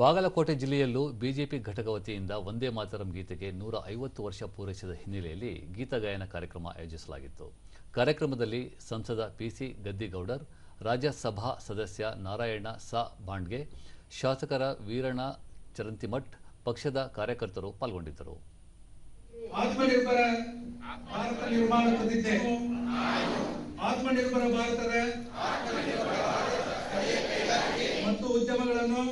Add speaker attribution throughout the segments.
Speaker 1: ಬಾಗಲಕೋಟೆ ಜಿಲ್ಲೆಯಲ್ಲೂ ಬಿಜೆಪಿ ಘಟಕ ವತಿಯಿಂದ ವಂದೇ ಮಾತರಂ ಗೀತೆಗೆ ನೂರ ಐವತ್ತು ವರ್ಷ ಪೂರೈಸಿದ ಹಿನ್ನೆಲೆಯಲ್ಲಿ ಗೀತಗಾಯನ ಕಾರ್ಯಕ್ರಮ ಆಯೋಜಿಸಲಾಗಿತ್ತು. ಕಾರ್ಯಕ್ರಮದಲ್ಲಿ ಸಂಸದ ಪಿಸಿ ಗದ್ದಿಗೌಡರ್ ರಾಜ್ಯಸಭಾ ಸದಸ್ಯ ನಾರಾಯಣ ಸ ಬಾಂಡ್ಗೆ, ಶಾಸಕರ ವೀರಣ ಚರಂತಿಮಠ್, ಪಕ್ಷದ ಕಾರ್ಯಕರ್ತರು ಪಾಲ್ಗೊಂಡಿದ್ದರು.
Speaker 2: ಆತ್ಮನಿರ್ಭರ ಭಾರತದ ಉದ್ಯಮಗಳನ್ನು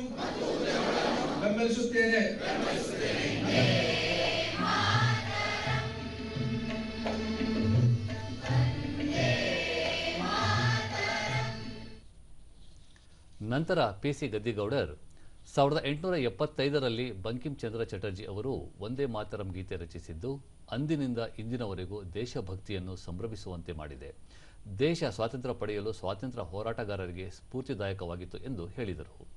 Speaker 2: ಬೆಂಬಲಿಸುತ್ತೇನೆ.
Speaker 1: ನಂತರ ಪಿಸಿ ಗದ್ದಿಗೌಡರ್ ಸಾವಿರದ ಎಂಟುನೂರ ಎಪ್ಪತ್ತೈದರಲ್ಲಿ ಬಂಕಿಂ ಚಂದ್ರ ಚಟರ್ಜಿ ಅವರು ಒಂದೇ ಮಾತರಂ ಗೀತೆ ರಚಿಸಿದ್ದು, ಅಂದಿನಿಂದ ಇಂದಿನವರೆಗೂ ದೇಶಭಕ್ತಿಯನ್ನು ಸಂಭ್ರಮಿಸುವಂತೆ ಮಾಡಿದೆ. ದೇಶ ಸ್ವಾತಂತ್ರ್ಯ ಪಡೆಯಲು ಸ್ವಾತಂತ್ರ್ಯ ಹೋರಾಟಗಾರರಿಗೆ ಸ್ಫೂರ್ತಿದಾಯಕವಾಗಿತ್ತು ಎಂದು ಹೇಳಿದರು.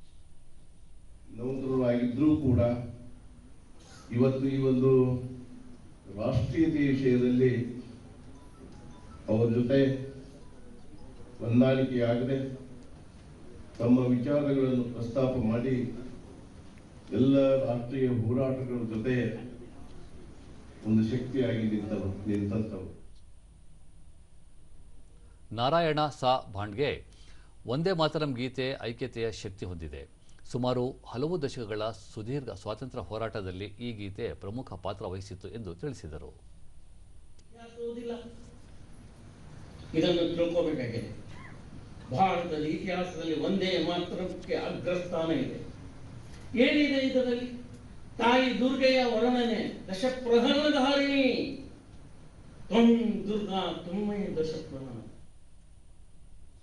Speaker 3: ಕೂಡ ಇವತ್ತು ಈ ಒಂದು ರಾಷ್ಟ್ರೀಯತೆ ವಿಷಯದಲ್ಲಿ ಅವರ ಜೊತೆ ಹೊಂದಾಣಿಕೆಯಾಗದೆ ತಮ್ಮ ವಿಚಾರಗಳನ್ನು ಪ್ರಸ್ತಾಪ ಮಾಡಿ ಎಲ್ಲ ರಾಷ್ಟ್ರೀಯ ಹೋರಾಟಗಳ ಜೊತೆ ಒಂದು ಶಕ್ತಿಯಾಗಿ ನಿಂತವರು ನಿಂತಂಥವರು
Speaker 1: ನಾರಾಯಣ ಸಾ ಭಾಂಡ್ಗೆ ಒಂದೇ ಮಾತರಂ ಗೀತೆ ಐಕ್ಯತೆಯ ಶಕ್ತಿ ಹೊಂದಿದೆ. ಸುಮಾರು ಹಲವು ದಶಕಗಳ ಸುದೀರ್ಘ ಸ್ವಾತಂತ್ರ್ಯ ಹೋರಾಟದಲ್ಲಿ ಈ ಗೀತೆ ಪ್ರಮುಖ ಪಾತ್ರ ವಹಿಸಿತ್ತು ಎಂದು ತಿಳಿಸಿದರು.
Speaker 4: ಭಾರತದ ಇತಿಹಾಸದಲ್ಲಿ ಒಂದೇ ಮಾತ್ರಕ್ಕೆ ಅಗ್ರಸ್ಥಾನ ಇದೆ. ಏನಿದೆ ಇದರಲ್ಲಿ? ತಾಯಿ ದುರ್ಗೆಯ ವರ್ಣನೆ ದಶಪ್ರಧಾನಧಾರಿಣಿ ತ್ವಂ ದುರ್ಗಾ, ತುಮ್ಮೆ ದಶಪ್ರಹ